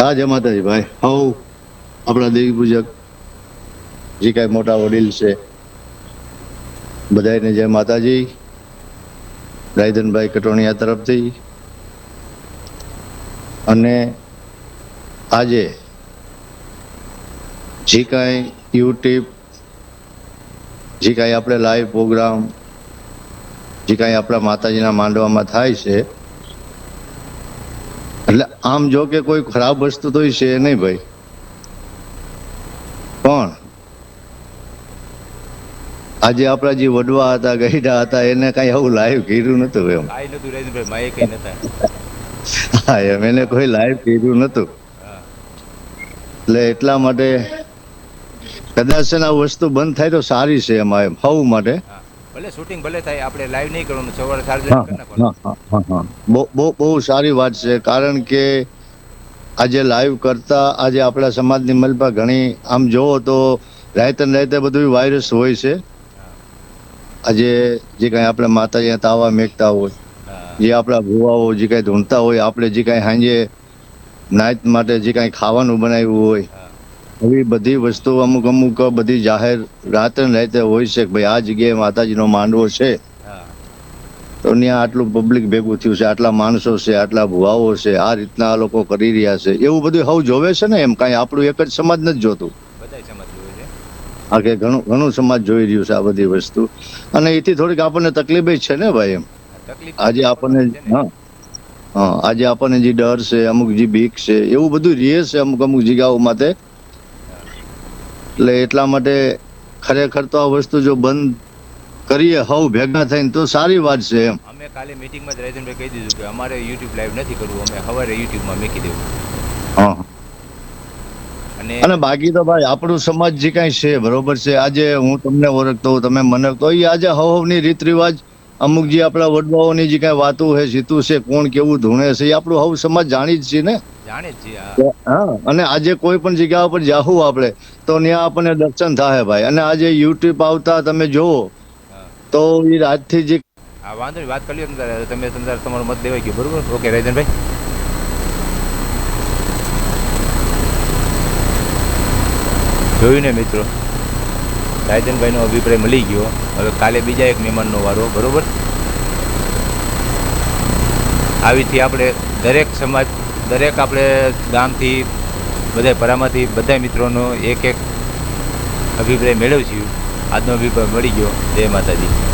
હા, જય માતાજી, ભાઈ. હવ, આપણા દેવી પૂજક, જે કાંઈ મોટા વડીલ છે બધાને જય માતાજી. રાયધનભાઈ કટોણિયા તરફથી. અને આજે જે કાંઈ યુટ્યુબ, જે કાંઈ આપણે લાઈવ પ્રોગ્રામ, જે કાંઈ આપણા માતાજીના માંડવામાં થાય છે એટલે આમ જો કે કોઈ ખરાબ વસ્તુ તો છે નહીં ભાઈ. પણ આજે આપણા જે વડવા હતા ગઈડા હતા એને કઈ આવું લાઈવ કર્યું નતું એમ. હા એમ એને કોઈ લાઈવ કર્યું નતું એટલે એટલા માટે કદાચ આ વસ્તુ બંધ થાય તો સારી છે એમાં એમ હવું માટે. ભલે શૂટિંગ ભલે થાય આપણે લાઈવ નહીં કરવાનું સવારે સાર્વજનિક. બહુ બહુ સારી વાત છે કારણ કે આજે લાઈવ કરતા આજે આપણા સમાજની મલપા ઘણી આમ જોવો તો રાયતે રાયતે બધું વાયરસ હોય છે. આજે જે કાંઈ આપણે માતાજી તાવા મેકતા હોય જે આપણા ભુવાઓ જે કાંઈ ધૂણતા હોય આપણે જે કાંઈ સાંજે નાઈટ માટે જે કાંઈ ખાવાનું બનાવ્યું હોય હા. એવી બધી વસ્તુ અમુક અમુક બધી જાહેર રાત્રે રાતે હોય છે કે ભાઈ આ જગ્યાએ માતાજીનો માંડવો છે. તો ત્યાં આટલું પબ્લિક ભેગું થયું છે આટલા માણસો છે આટલા ભુવાઓ છે આ રીતના આ લોકો કરી રહ્યા છે. એવું બધું હવ જોવે છે ને એમ કાંઈ આપણું એક જ સમાજ નથી જોતું. આ કે ઘણું ઘણું સમાજ જોઈ રહ્યું છે આ બધી વસ્તુ. અને એથી થોડીક આપણને તકલીફ જ છે ને ભાઈ એમ. આજે આપણને હા. હા આજે આપણને જે ડર છે અમુક જે બીક છે એવું બધું રહે છે અમુક અમુક જગ્યાઓ માટે. એટલે એટલા માટે ખરેખર તો આ વસ્તુ જો બંધ કરીએ હવ ભેગા થઈને તો સારી વાત છે એમ. અમે કાલે મીટિંગમાં જ રાજનભાઈ કહી દીધું કે અમારે યુટ્યુબ લાઈવ નથી કરવું અમે સવારે યુટ્યુબમાં મેકી દેવું. હા. અને અને બાકી તો ભાઈ આપણું સમાજ જે કાંઈ છે બરોબર છે. આજે હું તમને ઓળખતો હોઉં તમે મને તો એ આજે હવની રીત રિવાજ અમુક જે આપણા વડવાઓની જે કાંઈ વાતો છે સીતું છે કોણ કેવું ધૂણે છે એ આપણું હવ સમાજ જાણી જ છે ને? જાણે જ છીએ હા અને આજે કોઈ પણ જગ્યા ઉપર જાહું આપણે તો ત્યાં આપણને દર્શન થાય ભાઈ. અને આજે યુટ્યુબ આવતા તમે જોવો. તો એ રાતથી જે આ વાંધો વાત કરી લ્યો તમે તમારે તમારો મત દેવાઈ ગયો બરોબર? ઓકે રાજનભાઈ. જોયું ને મિત્રો રાયધનભાઈનો અભિપ્રાય મળી ગયો. હવે કાલે બીજા એક મહેમાનનો વારો બરોબર? આવીથી આપણે દરેક સમાજ દરેક આપણે ગામથી બધા પરામાંથી બધા મિત્રોનો એક એક અભિપ્રાય મેળવશું. આજનો અભિપ્રાય મળી ગયો. જય માતાજી.